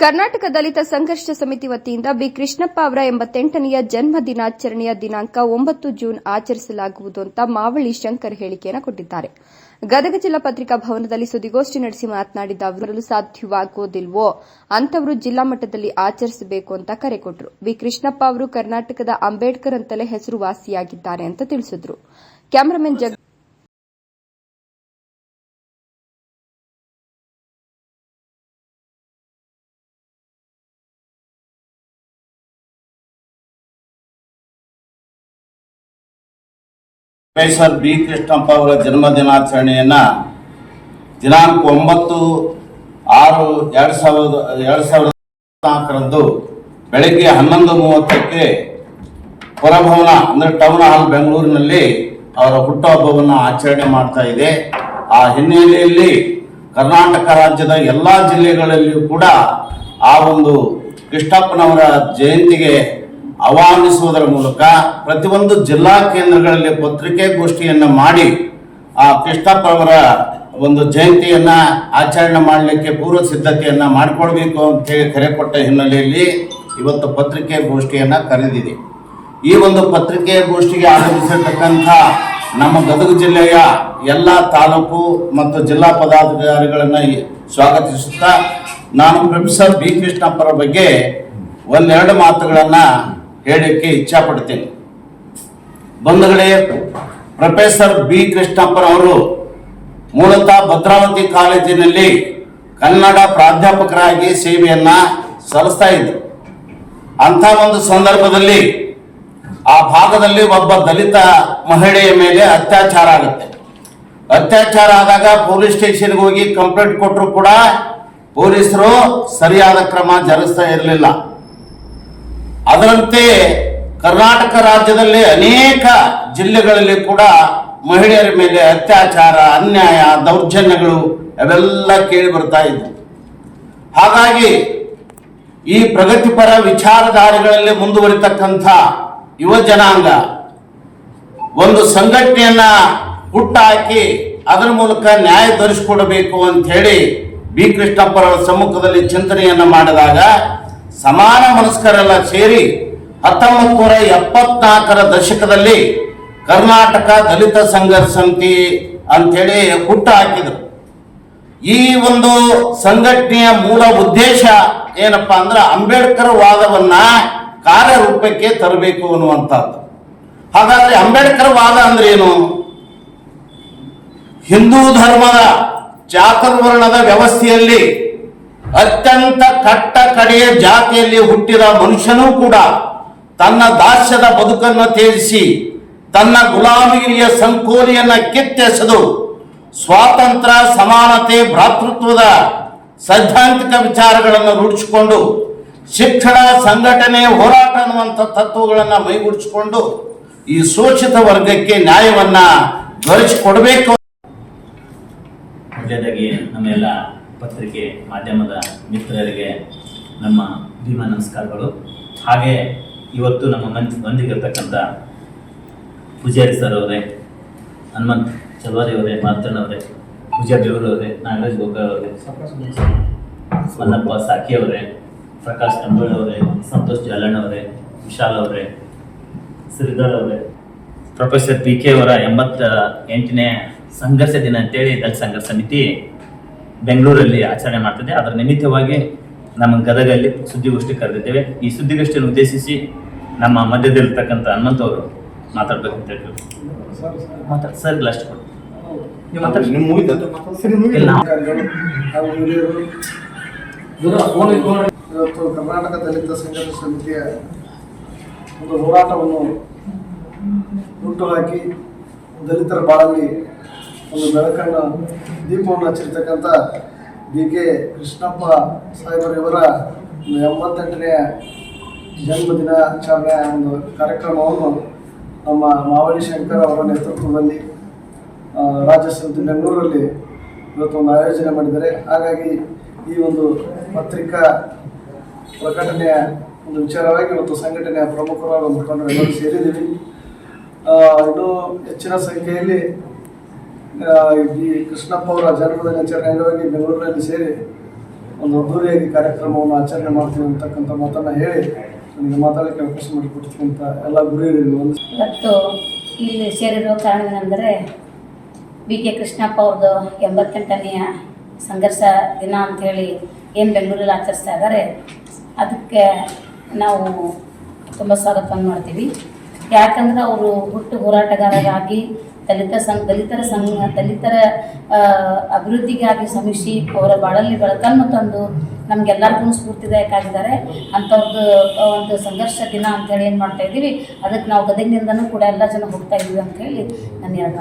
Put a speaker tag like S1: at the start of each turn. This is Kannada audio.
S1: ಕರ್ನಾಟಕ ದಲಿತ ಸಂಘರ್ಷ ಸಮಿತಿ ವತಿಯಿಂದ ಬಿ. ಕೃಷ್ಣಪ್ಪ ಅವರ ಎಂಬತ್ತೆಂಟನೆಯ ಜನ್ಮ ದಿನಾಚರಣೆಯ ದಿನಾಂಕ ಒಂಬತ್ತು ಜೂನ್ ಆಚರಿಸಲಾಗುವುದು ಅಂತ ಮಾವಳಿ ಶಂಕರ್ ಹೇಳಿಕೆಯನ್ನು ಕೊಟ್ಟಿದ್ದಾರೆ. ಗದಗ ಜಿಲ್ಲಾ ಪತ್ರಿಕಾ ಭವನದಲ್ಲಿ ಸುದ್ದಿಗೋಷ್ಠಿ ನಡೆಸಿ ಮಾತನಾಡಿದ ಅವರು ಸಾಧ್ಯವಾಗುವುದಿಲ್ವೋ ಅಂತವರು ಜಿಲ್ಲಾ ಮಟ್ಟದಲ್ಲಿ ಆಚರಿಸಬೇಕು ಅಂತ ಕರೆ ಕೊಟ್ಟರು ಬಿ. ಕೃಷ್ಣಪ್ಪ ಅವರು ಕರ್ನಾಟಕದ ಅಂಬೇಡ್ಕರ್ ಅಂತಲೇ ಹೆಸರುವಾಸಿಯಾಗಿದ್ದಾರೆ ಅಂತ ತಿಳಿಸಿದರು. ಕ್ಯಾಮರಾಮನ್
S2: ಪ್ರೊಫೆಸರ್ ಬಿ ಕೃಷ್ಣಪ್ಪ ಅವರ ಜನ್ಮ ದಿನಾಚರಣೆಯನ್ನ ದಿನಾಂಕ ಒಂಬತ್ತು ಆರು ಎರಡು ಸಾವಿರದ ಎರಡು ಸಾವಿರದ ನಾಲ್ಕರಂದು ಬೆಳಗ್ಗೆ ಹನ್ನೊಂದು ಮೂವತ್ತಕ್ಕೆ ಪುರಭವನ ಅಂದರೆ ಟೌನ್ ಹಾಲ್ ಬೆಂಗಳೂರಿನಲ್ಲಿ ಅವರ ಹುಟ್ಟುಹಬ್ಬವನ್ನು ಆಚರಣೆ ಮಾಡ್ತಾ ಇದೆ. ಆ ಹಿನ್ನೆಲೆಯಲ್ಲಿ ಕರ್ನಾಟಕ ರಾಜ್ಯದ ಎಲ್ಲ ಜಿಲ್ಲೆಗಳಲ್ಲಿಯೂ ಕೂಡ ಆ ಒಂದು ಕೃಷ್ಣಪ್ಪನವರ ಜಯಂತಿಗೆ ಆಹ್ವಾನಿಸುವುದರ ಮೂಲಕ ಪ್ರತಿಯೊಂದು ಜಿಲ್ಲಾ ಕೇಂದ್ರಗಳಲ್ಲಿ ಪತ್ರಿಕೆಗೋಷ್ಠಿಯನ್ನು ಮಾಡಿ ಆ ಕೃಷ್ಣಪ್ಪ ಅವರ ಒಂದು ಜಯಂತಿಯನ್ನ ಆಚರಣೆ ಮಾಡಲಿಕ್ಕೆ ಪೂರ್ವ ಸಿದ್ಧತೆಯನ್ನ ಮಾಡಿಕೊಳ್ಬೇಕು ಅಂತ ಹೇಳಿ ಕರೆ ಕೊಟ್ಟ ಹಿನ್ನೆಲೆಯಲ್ಲಿ ಇವತ್ತು ಪತ್ರಿಕೆಗೋಷ್ಠಿಯನ್ನ ಕರೆದಿದೆ. ಈ ಒಂದು ಪತ್ರಿಕೆ ಗೋಷ್ಠಿಗೆ ಆಗಮಿಸಿರ್ತಕ್ಕಂಥ ನಮ್ಮ ಗದಗ ಜಿಲ್ಲೆಯ ಎಲ್ಲ ತಾಲೂಕು ಮತ್ತು ಜಿಲ್ಲಾ ಪದಾಧಿಕಾರಿಗಳನ್ನ ಸ್ವಾಗತಿಸುತ್ತಾ ನಾನು ಪ್ರೊಫೆಸರ್ ಬಿ ಕೃಷ್ಣಪ್ಪರ ಬಗ್ಗೆ ಒಂದೆರಡು ಮಾತುಗಳನ್ನ ಹೇಳಲಿಕ್ಕೆ ಇಚ್ಛಾಪಡ್ತೇನೆ. ಬಂಧುಗಳೇ, ಪ್ರೊಫೆಸರ್ ಬಿ. ಕೃಷ್ಣಪ್ಪನವರು ಮೂಲತಃ ಭದ್ರಾವತಿ ಕಾಲೇಜಿನಲ್ಲಿ ಕನ್ನಡ ಪ್ರಾಧ್ಯಾಪಕರಾಗಿ ಸೇವೆಯನ್ನ ಸಲ್ಲಿಸ್ತಾ ಇದ್ರು. ಅಂಥ ಒಂದು ಸಂದರ್ಭದಲ್ಲಿ ಆ ಭಾಗದಲ್ಲಿ ಒಬ್ಬ ದಲಿತ ಮಹಿಳೆಯ ಮೇಲೆ ಅತ್ಯಾಚಾರ ಆಗುತ್ತೆ. ಅತ್ಯಾಚಾರ ಆದಾಗ ಪೊಲೀಸ್ ಸ್ಟೇಷನ್ಗೆ ಹೋಗಿ ಕಂಪ್ಲೇಂಟ್ ಕೊಟ್ಟರು ಕೂಡ ಪೊಲೀಸರು ಸರಿಯಾದ ಕ್ರಮ ಜರುಗಿಸ್ತಾ ಇರಲಿಲ್ಲ. ಅದರಂತೆ ಕರ್ನಾಟಕ ರಾಜ್ಯದಲ್ಲಿ ಅನೇಕ ಜಿಲ್ಲೆಗಳಲ್ಲಿ ಕೂಡ ಮಹಿಳೆಯರ ಮೇಲೆ ಅತ್ಯಾಚಾರ, ಅನ್ಯಾಯ, ದೌರ್ಜನ್ಯಗಳು ಅವೆಲ್ಲ ಕೇಳಿ ಬರ್ತಾ ಇದ್ದವು ಹಾಗಾಗಿ ಈ ಪ್ರಗತಿಪರ ವಿಚಾರಧಾರೆಗಳಲ್ಲಿ ಮುಂದುವರಿತಕ್ಕಂಥ ಯುವ ಜನಾಂಗ ಒಂದು ಸಂಘಟನೆಯನ್ನ ಹುಟ್ಟಾಕಿ ಅದರ ಮೂಲಕ ನ್ಯಾಯ ತರಿಸಿಕೊಡಬೇಕು ಅಂತ ಹೇಳಿ ಬಿ ಕೃಷ್ಣಪ್ಪರವರ ಸಮ್ಮುಖದಲ್ಲಿ ಚಿಂತನೆಯನ್ನ ಮಾಡಿದಾಗ ಸಮಾನ ಮನಸ್ಕರೆಲ್ಲ ಸೇರಿ ಹತ್ತೊಂಬತ್ತು ನೂರ ಎಪ್ಪತ್ನಾಲ್ಕರ ದಶಕದಲ್ಲಿ ಕರ್ನಾಟಕ ದಲಿತ ಸಂಘರ್ಷ ಸಮಿತಿ ಅಂಥೇಳಿ ಹುಟ್ಟು ಹಾಕಿದರು. ಈ ಒಂದು ಸಂಘಟನೆಯ ಮೂಲ ಉದ್ದೇಶ ಏನಪ್ಪ ಅಂದ್ರೆ ಅಂಬೇಡ್ಕರ್ ವಾದವನ್ನ ಕಾರ್ಯರೂಪಕ್ಕೆ ತರಬೇಕು ಅನ್ನುವಂಥದ್ದು. ಹಾಗಾದ್ರೆ ಅಂಬೇಡ್ಕರ್ ವಾದ ಅಂದ್ರೆ ಏನು? ಹಿಂದೂ ಧರ್ಮದ ಚಾತುರ್ವರ್ಣದ ವ್ಯವಸ್ಥೆಯಲ್ಲಿ ಅತ್ಯಂತ ಕಟ್ಟ ಕಡೆಯ ಜಾತಿಯಲ್ಲಿ ಹುಟ್ಟಿದ ಮನುಷ್ಯನೂ ಕೂಡ ತನ್ನ ದಾಸ್ಯದ ಬದುಕನ್ನು ತ್ಯಜಿಸಿ ತನ್ನ ಗುಲಾಮಿಗಿರಿಯ ಸಂಕೋಲಿಯನ್ನ ಕಿತ್ತೆಸೆದು ಸ್ವಾತಂತ್ರ್ಯ, ಸಮಾನತೆ, ಭ್ರಾತೃತ್ವದ ಸೈದ್ಧಾಂತಿಕ ವಿಚಾರಗಳನ್ನು ರೂಢಿಸಿಕೊಂಡು ಶಿಕ್ಷಣ, ಸಂಘಟನೆ, ಹೋರಾಟ ಅನ್ನುವಂಥ ತತ್ವಗಳನ್ನು ಮೈಗೂಡಿಸಿಕೊಂಡು ಈ ಶೋಷಿತ ವರ್ಗಕ್ಕೆ ನ್ಯಾಯವನ್ನ ದೊರಕಿಸಿಕೊಡಬೇಕು
S3: ಜೊತೆಗೆ ನಮ್ಮೆಲ್ಲ ಪತ್ರಿಕೆ ಮಾಧ್ಯಮದ ಮಿತ್ರರಿಗೆ ನಮ್ಮ ಭೀಮ ನಮಸ್ಕಾರಗಳು. ಹಾಗೆ ಇವತ್ತು ನಮ್ಮ ಮನ್ ಬಂದಿಗಿರ್ತಕ್ಕಂಥ ಪೂಜಾರಿ ಸರ್ ಅವರೇ, ಹನುಮಂತ್ ಚಲ್ವಾರಿ ಅವರೇ ಮಾತಣ್ಣ ಅವರೇ, ಪೂಜಾ ದೇವರು ಅವರೇ, ನಾಗರಾಜ್ ಗೋಕರ್ ಅವರೇ, ಮಲ್ಲಪ್ಪ ಸಾಕಿ ಅವರೇ, ಪ್ರಕಾಶ್ ಅವರೇ, ಸಂತೋಷ್ ಜಾಲಣ್ಣ ಅವರೇ, ವಿಶಾಲ್ ಅವರೇ ಶ್ರೀಧರ್ ಅವರೇ. ಪ್ರೊಫೆಸರ್ ಪಿ ಕೆ ಅವರ ಎಂಬತ್ತ ಎಂಟನೇ ಸಂಘರ್ಷ ದಿನ ಅಂತೇಳಿ ದಲಿತ ಸಂಘರ್ಷ ಸಮಿತಿ ಬೆಂಗಳೂರಲ್ಲಿ ಆಚರಣೆ ಮಾಡ್ತದೆ ಅದರ ನಿಮಿತ್ತವಾಗಿ ನಮ್ಮ ಗದಗಲ್ಲಿ ಸುದ್ದಿಗೋಷ್ಠಿ ಕರೆದಿದ್ದೇವೆ. ಈ ಸುದ್ದಿಗೋಷ್ಠಿಯನ್ನು ಉದ್ದೇಶಿಸಿ ನಮ್ಮ ಮಧ್ಯದಲ್ಲಿರ್ತಕ್ಕಂಥ ಹನುಮಂತ ಅವರು ಮಾತಾಡ್ಬೇಕು ಅಂತ ಹೇಳಿ ಮಾತಾಡ್ ಸರ್ ಲಾಸ್ಟ್ ಕೊಡಿ.
S4: ಇವತ್ತು ಕರ್ನಾಟಕ ದಲಿತ ಸಂಘರ್ಷ ಸಮಿತಿಯ ಒಂದು ಹೋರಾಟವನ್ನು ಹುಟ್ಟುಹಾಕಿ ದಲಿತರ ಬಾಳಲ್ಲಿ ಒಂದು ಬೆಳಕನ್ನು ದೀಪವನ್ನು ಹಚ್ಚಿರ್ತಕ್ಕಂಥ ಡಿ ಕೆ ಕೃಷ್ಣಪ್ಪ ಸಾಹೇಬರಿವರ ಒಂದು ಎಂಬತ್ತೆಂಟನೆಯ ಜನ್ಮದಿನ ಆಚರಣೆಯ ಒಂದು ಕಾರ್ಯಕ್ರಮವನ್ನು ನಮ್ಮ ಮಾವಳಿ ಶಂಕರ್ ಅವರ ನೇತೃತ್ವದಲ್ಲಿ ರಾಜ್ಯ ಸಮಿತಿ ಬೆಂಗಳೂರಲ್ಲಿ ಇವತ್ತು ಒಂದು ಆಯೋಜನೆ ಮಾಡಿದ್ದಾರೆ. ಹಾಗಾಗಿ ಈ ಒಂದು ಪತ್ರಿಕಾ ಪ್ರಕಟಣೆಯ ಒಂದು ವಿಚಾರವಾಗಿ ಇವತ್ತು ಸಂಘಟನೆಯ ಪ್ರಮುಖರಾದ ಮುಖಂಡರು ಎಲ್ಲರೂ ಸೇರಿದ್ದೀವಿ. ಇನ್ನೂ ಹೆಚ್ಚಿನ ಸಂಖ್ಯೆಯಲ್ಲಿ ಈ ಕೃಷ್ಣಪ್ಪ ಅವರ ಜನ್ಮದಿನಾಚರಣೆ ಅಂಗವಾಗಿ ಬೆಂಗಳೂರಿನಲ್ಲಿ ಸೇರಿ ಒಂದು ಅದ್ದೂರಿಯಾಗಿ ಕಾರ್ಯಕ್ರಮವನ್ನು ಆಚರಣೆ ಮಾಡ್ತೀವಿ ಅಂತಕ್ಕಂಥ ಮಾತನ್ನು ಹೇಳಿ ನನಗೆ ಮಾತಾಡಲಿಕ್ಕೆ ಅವಕಾಶ ಮಾಡಿಕೊಟ್ಟಿರ್ತಕ್ಕಂಥ ಎಲ್ಲ ಗುರುಹಿರಿಯರಿಗೆ ಒಂದು
S5: ಇವತ್ತು ಇಲ್ಲಿ ಸೇರಿರೋ ಕಾರಣವೇನೆಂದರೆ ಬಿ ಕೆ ಕೃಷ್ಣಪ್ಪ ಅವ್ರದ್ದು ಎಂಬತ್ತೆಂಟನೆಯ ಸಂಘರ್ಷ ದಿನ ಅಂಥೇಳಿ ಏನು ಬೆಂಗಳೂರಲ್ಲಿ ಆಚರಿಸ್ತಾ ಇದ್ದಾರೆ, ಅದಕ್ಕೆ ನಾವು ತುಂಬ ಸ್ವಾಗತವನ್ನು ಮಾಡ್ತೀವಿ. ಯಾಕಂದ್ರೆ ಅವರು ಹುಟ್ಟು ಹೋರಾಟಗಾರರಾಗಿ, ದಲಿತ ಸಂಘ, ದಲಿತರ ಸಂಘ, ದಲಿತರ ಅಭಿವೃದ್ಧಿಗಾಗಿ ಶ್ರಮಿಸಿ ಅವರ ಬಾಳಲ್ಲಿ ಬೆಳಕನ್ನು ತಂದು ನಮಗೆಲ್ಲರಿಗೂ ಸ್ಫೂರ್ತಿದಾಯಕ ಆಗಿದ್ದಾರೆ. ಅಂಥವ್ರದ್ದು ಒಂದು ಸಂಘರ್ಷ ದಿನ ಅಂತೇಳಿ ಏನು ಮಾಡ್ತಾ ಇದ್ದೀವಿ, ಅದಕ್ಕೆ ನಾವು ಗದಗಿನಿಂದನೂ ಕೂಡ ಎಲ್ಲ ಜನ ಹೋಗ್ತಾ ಇದ್ದೀವಿ ಅಂತ ಹೇಳಿ ನನ್ನ ಎರಡು